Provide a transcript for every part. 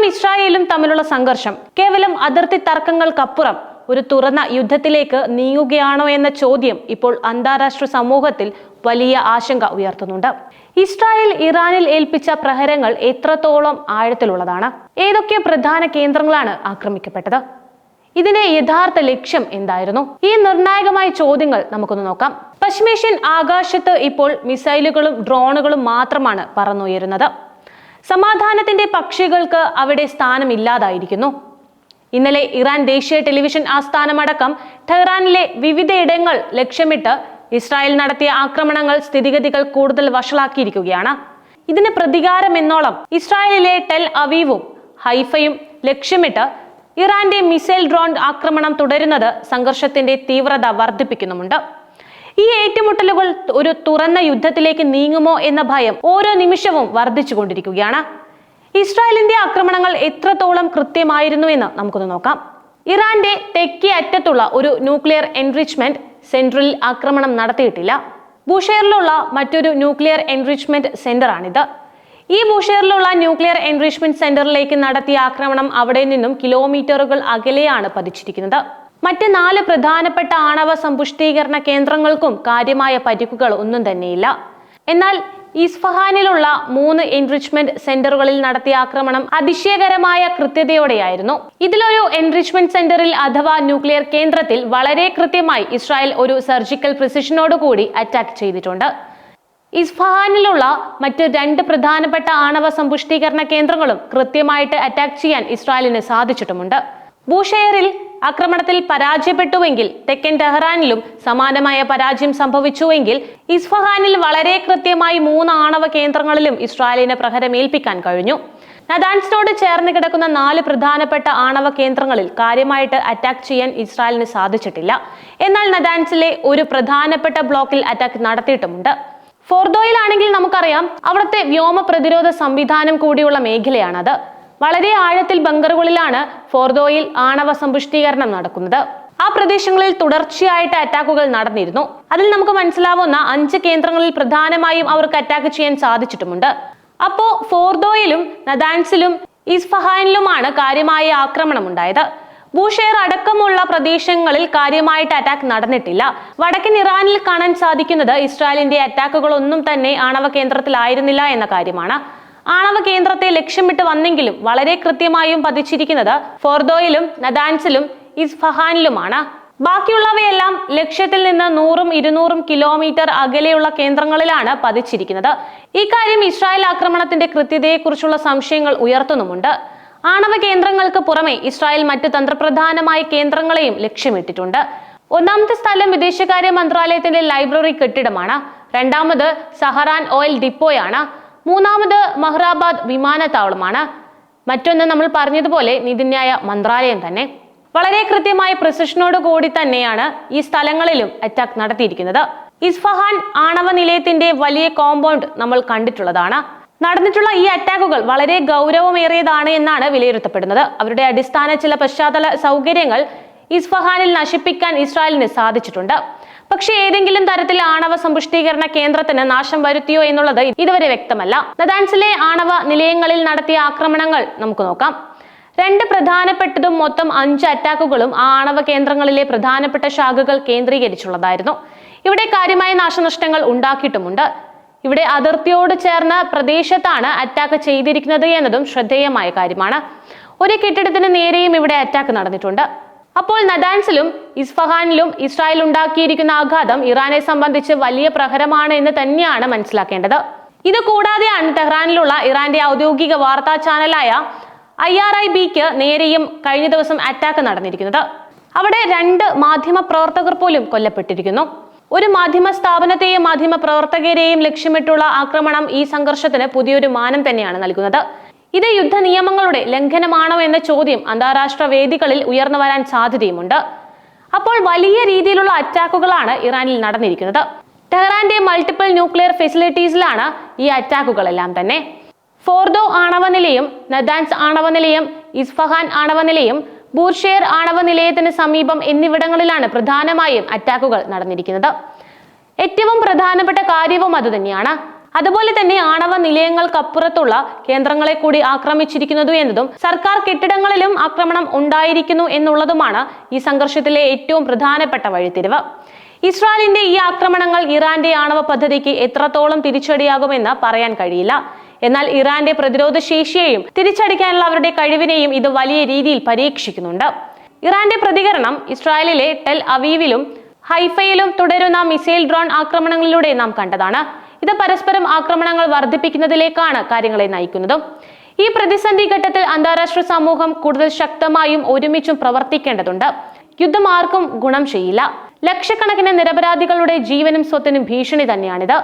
ഇറാനും ഇസ്രായേലും തമ്മിലുള്ള സംഘർഷം കേവലം അതിർത്തി തർക്കങ്ങൾക്കപ്പുറം ഒരു തുറന്ന യുദ്ധത്തിലേക്ക് നീങ്ങുകയാണോ എന്ന ചോദ്യം ഇപ്പോൾ അന്താരാഷ്ട്ര സമൂഹത്തിൽ വലിയ ആശങ്ക ഉയർത്തുന്നുണ്ട്. ഇസ്രായേൽ ഇറാനിൽ ഏൽപ്പിച്ച പ്രഹരങ്ങൾ എത്രത്തോളം ആഴത്തിലുള്ളതാണ്? ഏതൊക്കെ പ്രധാന കേന്ദ്രങ്ങളാണ് ആക്രമിക്കപ്പെട്ടത്? ഇതിന്റെ യഥാർത്ഥ ലക്ഷ്യം എന്തായിരുന്നു? ഈ നിർണായകമായ ചോദ്യങ്ങൾ നമുക്കൊന്ന് നോക്കാം. പശ്ചിമേഷ്യൻ ആകാശത്ത് ഇപ്പോൾ മിസൈലുകളും ഡ്രോണുകളും മാത്രമാണ് പറന്നുയരുന്നത്. സമാധാനത്തിന്റെ പക്ഷികൾക്ക് അവിടെ സ്ഥാനമില്ലാതായിരിക്കുന്നു. ഇന്നലെ ഇറാൻ ദേശീയ ടെലിവിഷൻ ആസ്ഥാനമടക്കം ടെഹ്റാനിലെ വിവിധയിടങ്ങൾ ലക്ഷ്യമിട്ട് ഇസ്രായേൽ നടത്തിയ ആക്രമണങ്ങൾ സ്ഥിതിഗതികൾ കൂടുതൽ വഷളാക്കിയിരിക്കുകയാണ്. ഇതിന് പ്രതികാരം എന്നോളം ഇസ്രായേലിലെ ടെൽ അവീവും ഹൈഫയും ലക്ഷ്യമിട്ട് ഇറാന്റെ മിസൈൽ ഡ്രോൺ ആക്രമണം തുടരുന്നത് സംഘർഷത്തിന്റെ തീവ്രത വർദ്ധിപ്പിക്കുന്നുമുണ്ട്. ഈ ഏറ്റുമുട്ടലുകൾ ഒരു തുറന്ന യുദ്ധത്തിലേക്ക് നീങ്ങുമോ എന്ന ഭയം ഓരോ നിമിഷവും വർദ്ധിച്ചുകൊണ്ടിരിക്കുകയാണ്. ഇസ്രായേലിന്റെ ആക്രമണങ്ങൾ എത്രത്തോളം കൃത്യമായിരുന്നു എന്ന് നമുക്കൊന്ന് നോക്കാം. ഇറാന്റെ തെക്കേ അറ്റത്തുള്ള ഒരു ന്യൂക്ലിയർ എൻറിച്ച്മെന്റ് സെന്ററിൽ ആക്രമണം നടത്തിയിട്ടില്ല. ബുഷേറിലുള്ള മറ്റൊരു ന്യൂക്ലിയർ എൻറിച്ച്മെന്റ് സെന്ററാണിത് ഈ ബുഷേറിലുള്ള ന്യൂക്ലിയർ എൻറിച്ച്മെന്റ് സെന്ററിലേക്ക് നടത്തിയ ആക്രമണം അവിടെ നിന്നും കിലോമീറ്ററുകൾ അകലെയാണ് പതിച്ചിരിക്കുന്നത്. മറ്റ് നാല് പ്രധാനപ്പെട്ട ആണവ സമ്പുഷ്ടീകരണ കേന്ദ്രങ്ങൾക്കും കാര്യമായ പരിക്കുകൾ ഒന്നും തന്നെയില്ല. എന്നാൽ ഇസ്ഫഹാനിലുള്ള മൂന്ന് എൻറിച്ച്മെന്റ് സെന്ററുകളിൽ നടത്തിയ ആക്രമണം അതിശയകരമായ കൃത്യതയോടെയായിരുന്നു. ഇതിലൊരു എൻറിച്ച്മെന്റ് സെന്ററിൽ അഥവാ ന്യൂക്ലിയർ കേന്ദ്രത്തിൽ വളരെ കൃത്യമായി ഇസ്രായേൽ ഒരു സർജിക്കൽ പ്രിസിഷനോടുകൂടി അറ്റാക്ക് ചെയ്തിട്ടുണ്ട്. ഇസ്ഫഹാനിലുള്ള മറ്റ് രണ്ട് പ്രധാനപ്പെട്ട ആണവ സമ്പുഷ്ടീകരണ കേന്ദ്രങ്ങളും കൃത്യമായിട്ട് അറ്റാക്ക് ചെയ്യാൻ ഇസ്രായേലിന് സാധിച്ചിട്ടുമുണ്ട്. ബൂഷെയറിൽ ആക്രമണത്തിൽ പരാജയപ്പെട്ടുവെങ്കിൽ തെക്കൻ ടെഹ്റാനിലും സമാനമായ പരാജയം സംഭവിച്ചുവെങ്കിൽ ഇസ്ഫഹാനിൽ വളരെ കൃത്യമായി മൂന്ന് ആണവ കേന്ദ്രങ്ങളിലും ഇസ്രായേലിന് പ്രഹരമേൽപ്പിക്കാൻ കഴിഞ്ഞു. നദാൻസിനോട് ചേർന്ന് കിടക്കുന്ന നാല് പ്രധാനപ്പെട്ട ആണവ കേന്ദ്രങ്ങളിൽ കാര്യമായിട്ട് അറ്റാക്ക് ചെയ്യാൻ ഇസ്രായേലിന് സാധിച്ചിട്ടില്ല. എന്നാൽ നദാൻസിലെ ഒരു പ്രധാനപ്പെട്ട ബ്ലോക്കിൽ അറ്റാക്ക് നടത്തിയിട്ടുമുണ്ട്. ഫോർദോയിലാണെങ്കിൽ നമുക്കറിയാം അവിടുത്തെ വ്യോമ പ്രതിരോധ സംവിധാനം കൂടിയുള്ള മേഖലയാണത്. വളരെ ആഴത്തിൽ ബങ്കറുകളിലാണ് ഫോർദോയിൽ ആണവ സമ്പുഷ്ടീകരണം നടക്കുന്നത്. ആ പ്രദേശങ്ങളിൽ തുടർച്ചയായിട്ട് അറ്റാക്കുകൾ നടന്നിരുന്നു. അതിൽ നമുക്ക് മനസ്സിലാവുന്ന അഞ്ച് കേന്ദ്രങ്ങളിൽ പ്രധാനമായും അവർക്ക് അറ്റാക്ക് ചെയ്യാൻ സാധിച്ചിട്ടുമുണ്ട്. അപ്പോ ഫോർദോയിലും നദാൻസിലും ഇസ്ഫഹാനിലുമാണ് കാര്യമായ ആക്രമണം ഉണ്ടായത് ബൂഷെയർ അടക്കമുള്ള പ്രദേശങ്ങളിൽ കാര്യമായിട്ട് അറ്റാക്ക് നടന്നിട്ടില്ല. വടക്കൻ ഇറാനിൽ കാണാൻ സാധിക്കുന്നത് ഇസ്രായേലിന്റെ അറ്റാക്കുകളൊന്നും തന്നെ ആണവ കേന്ദ്രത്തിലായിരുന്നില്ല എന്ന കാര്യമാണ്. ആണവ കേന്ദ്രത്തെ ലക്ഷ്യമിട്ട് വന്നെങ്കിലും വളരെ കൃത്യമായും പതിച്ചിരിക്കുന്നത് ഫോർദോയിലും നദാൻസിലും ഇസ്ഫഹാനിലുമാണ് ബാക്കിയുള്ളവയെല്ലാം ലക്ഷ്യത്തിൽ നിന്ന് നൂറും ഇരുന്നൂറും കിലോമീറ്റർ അകലെയുള്ള കേന്ദ്രങ്ങളിലാണ് പതിച്ചിരിക്കുന്നത്. ഇക്കാര്യം ഇസ്രായേൽ ആക്രമണത്തിന്റെ കൃത്യതയെക്കുറിച്ചുള്ള സംശയങ്ങൾ ഉയർത്തുന്നുമുണ്ട്. ആണവ കേന്ദ്രങ്ങൾക്ക് പുറമെ ഇസ്രായേൽ മറ്റ് തന്ത്രപ്രധാനമായ കേന്ദ്രങ്ങളെയും ലക്ഷ്യമിട്ടിട്ടുണ്ട്. ഒന്നാമത്തെ സ്ഥലം വിദേശകാര്യ മന്ത്രാലയത്തിന്റെ ലൈബ്രറി കെട്ടിടമാണ്. രണ്ടാമത് സഹറാൻ ഓയിൽ ഡിപ്പോയാണ്. മൂന്നാമത് മഹ്റാബാദ് വിമാനത്താവളമാണ്. മറ്റൊന്ന് നമ്മൾ പറഞ്ഞതുപോലെ നീതിന്യായ മന്ത്രാലയം തന്നെ. വളരെ കൃത്യമായ പ്രിസിഷനോട് കൂടി തന്നെയാണ് ഈ സ്ഥലങ്ങളിലും അറ്റാക്ക് നടത്തിയിരിക്കുന്നത്. ഇസ്ഫഹാൻ ആണവ നിലയത്തിന്റെ വലിയ കോമ്പൗണ്ട് നമ്മൾ കണ്ടിട്ടുള്ളതാണ്. നടന്നിട്ടുള്ള ഈ അറ്റാക്കുകൾ വളരെ ഗൗരവമേറിയതാണ് എന്നാണ് വിലയിരുത്തപ്പെടുന്നത്. അവരുടെ അടിസ്ഥാന ചില പശ്ചാത്തല സൗകര്യങ്ങൾ ഇസ്ഫഹാനിൽ നശിപ്പിക്കാൻ ഇസ്രായേലിന് സാധിച്ചിട്ടുണ്ട്. പക്ഷേ ഏതെങ്കിലും തരത്തിൽ ആണവ സമ്പുഷ്ടീകരണ കേന്ദ്രത്തിന് നാശം വരുത്തിയോ എന്നുള്ളത് ഇതുവരെ വ്യക്തമല്ല. നദാൻസിലെ ആണവ നിലയങ്ങളിൽ നടത്തിയ ആക്രമണങ്ങൾ നമുക്ക് നോക്കാം. രണ്ട് പ്രധാനപ്പെട്ടതും മൊത്തം അഞ്ച് അറ്റാക്കുകളും ആ ആണവ കേന്ദ്രങ്ങളിലെ പ്രധാനപ്പെട്ട ശാഖകൾ കേന്ദ്രീകരിച്ചുള്ളതായിരുന്നു. ഇവിടെ കാര്യമായ നാശനഷ്ടങ്ങൾ ഉണ്ടാക്കിയിട്ടുമുണ്ട്. ഇവിടെ അതിർത്തിയോട് ചേർന്ന പ്രദേശത്താണ് അറ്റാക്ക് ചെയ്തിരിക്കുന്നത് എന്നതും ശ്രദ്ധേയമായ കാര്യമാണ്. ഒരു കെട്ടിടത്തിന് നേരെയും ഇവിടെ അറ്റാക്ക് നടന്നിട്ടുണ്ട്. അപ്പോൾ നദാൻസിലും ഇസ്ഫഹാനിലും ഇസ്രായേൽ ഉണ്ടാക്കിയിരിക്കുന്ന ആഘാതം ഇറാനെ സംബന്ധിച്ച് വലിയ പ്രഹരമാണ് എന്ന് തന്നെയാണ് മനസ്സിലാക്കേണ്ടത്. ഇത് കൂടാതെയാണ് ടെഹ്റാനിലുള്ള ഇറാന്റെ ഔദ്യോഗിക വാർത്താ ചാനലായ ഐ ആർ ഐ ബിക്ക് നേരെയും കഴിഞ്ഞ ദിവസം അറ്റാക്ക് നടന്നിരിക്കുന്നത്. അവിടെ രണ്ട് മാധ്യമ പ്രവർത്തകർ പോലും കൊല്ലപ്പെട്ടിരിക്കുന്നു. ഒരു മാധ്യമ സ്ഥാപനത്തെയും മാധ്യമ പ്രവർത്തകരെയും ലക്ഷ്യമിട്ടുള്ള ആക്രമണം ഈ സംഘർഷത്തിന് പുതിയൊരു മാനം തന്നെയാണ് നൽകുന്നത്. ഇത് യുദ്ധ നിയമങ്ങളുടെ ലംഘനമാണോ എന്ന ചോദ്യം അന്താരാഷ്ട്ര വേദികളിൽ ഉയർന്നു വരാൻ സാധ്യതയുമുണ്ട്. അപ്പോൾ വലിയ രീതിയിലുള്ള അറ്റാക്കുകളാണ് ഇറാനിൽ നടന്നിരിക്കുന്നത്. ടെഹ്റാന്റെ മൾട്ടിപ്പിൾ ന്യൂക്ലിയർ ഫെസിലിറ്റീസിലാണ് ഈ അറ്റാക്കുകളെല്ലാം തന്നെ. ഫോർദോ ആണവ നിലയം നദാൻസ് ആണവ നിലയം ഇസ്ഫഹാൻ ആണവ നിലയം ബൂർഷെയർ ആണവ നിലയത്തിന് സമീപം എന്നിവിടങ്ങളിലാണ് പ്രധാനമായും അറ്റാക്കുകൾ നടന്നിരിക്കുന്നത്. ഏറ്റവും പ്രധാനപ്പെട്ട കാര്യവും അത് തന്നെയാണ്. അതുപോലെ തന്നെ ആണവ നിലയങ്ങൾക്കപ്പുറത്തുള്ള കേന്ദ്രങ്ങളെ കൂടി ആക്രമിച്ചിരിക്കുന്നു എന്നതും സർക്കാർ കെട്ടിടങ്ങളിലും ആക്രമണം ഉണ്ടായിരിക്കുന്നു എന്നുള്ളതുമാണ് ഈ സംഘർഷത്തിലെ ഏറ്റവും പ്രധാനപ്പെട്ട വഴിത്തിരിവ്. ഇസ്രായേലിന്റെ ഈ ആക്രമണങ്ങൾ ഇറാന്റെ ആണവ പദ്ധതിക്ക് എത്രത്തോളം തിരിച്ചടിയാകുമെന്ന് പറയാൻ കഴിയില്ല. എന്നാൽ ഇറാന്റെ പ്രതിരോധ ശേഷിയെയും തിരിച്ചടിക്കാനുള്ള അവരുടെ കഴിവിനെയും ഇത് വലിയ രീതിയിൽ പരീക്ഷിക്കുന്നുണ്ട്. ഇറാന്റെ പ്രതികരണം ഇസ്രായേലിലെ ടെൽ അവീവിലും ഹൈഫയിലും തുടരുന്ന മിസൈൽ ഡ്രോൺ ആക്രമണങ്ങളിലൂടെ നാം കണ്ടതാണ്. ഇത് പരസ്പരം ആക്രമണങ്ങൾ വർദ്ധിപ്പിക്കുന്നതിലേക്കാണ് കാര്യങ്ങളെ നയിക്കുന്നത്. ഈ പ്രതിസന്ധി ഘട്ടത്തിൽ അന്താരാഷ്ട്ര സമൂഹം കൂടുതൽ ശക്തമായും ഒരുമിച്ചും പ്രവർത്തിക്കേണ്ടതുണ്ട്. യുദ്ധം ആർക്കും ഗുണം ചെയ്യില്ല. ലക്ഷക്കണക്കിന് നിരപരാധികളുടെ ജീവനും സ്വത്തിനും ഭീഷണി തന്നെയാണിത്.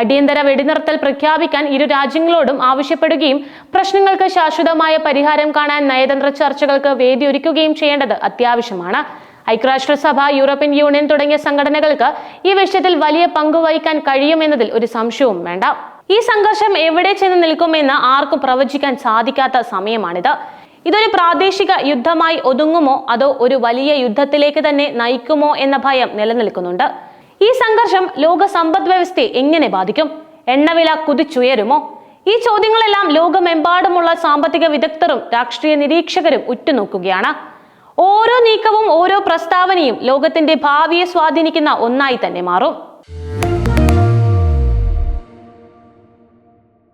അടിയന്തര വെടിനിർത്തൽ പ്രഖ്യാപിക്കാൻ ഇരു രാജ്യങ്ങളോടും ആവശ്യപ്പെടുകയും പ്രശ്നങ്ങൾക്ക് ശാശ്വതമായ പരിഹാരം കാണാൻ നയതന്ത്ര ചർച്ചകൾക്ക് വേദിയൊരുക്കുകയും ചെയ്യേണ്ടത് അത്യാവശ്യമാണ്. ഐക്യരാഷ്ട്രസഭ യൂറോപ്യൻ യൂണിയൻ തുടങ്ങിയ സംഘടനകൾക്ക് ഈ വിഷയത്തിൽ വലിയ പങ്കുവഹിക്കാൻ കഴിയുമെന്നതിൽ ഒരു സംശയവും വേണ്ട. ഈ സംഘർഷം എവിടെ ചെന്ന് നിൽക്കുമെന്ന് ആർക്കും പ്രവചിക്കാൻ സാധിക്കാത്ത സമയമാണിത്. ഇതൊരു പ്രാദേശിക യുദ്ധമായി ഒതുങ്ങുമോ? അതോ ഒരു വലിയ യുദ്ധത്തിലേക്ക് തന്നെ നയിക്കുമോ എന്ന ഭയം നിലനിൽക്കുന്നുണ്ട്. ഈ സംഘർഷം ലോക സമ്പദ് വ്യവസ്ഥയെ എങ്ങനെ ബാധിക്കും? എണ്ണവില കുതിച്ചുയരുമോ? ഈ ചോദ്യങ്ങളെല്ലാം ലോകമെമ്പാടുമുള്ള സാമ്പത്തിക വിദഗ്ധരും രാഷ്ട്രീയ നിരീക്ഷകരും ഉറ്റുനോക്കുകയാണ്. ഓരോ നീക്കവും ഓരോ പ്രസ്താവനയും ലോകത്തിന്റെ ഭാവിയെ സ്വാധീനിക്കുന്ന ഒന്നായി തന്നെ മാറും.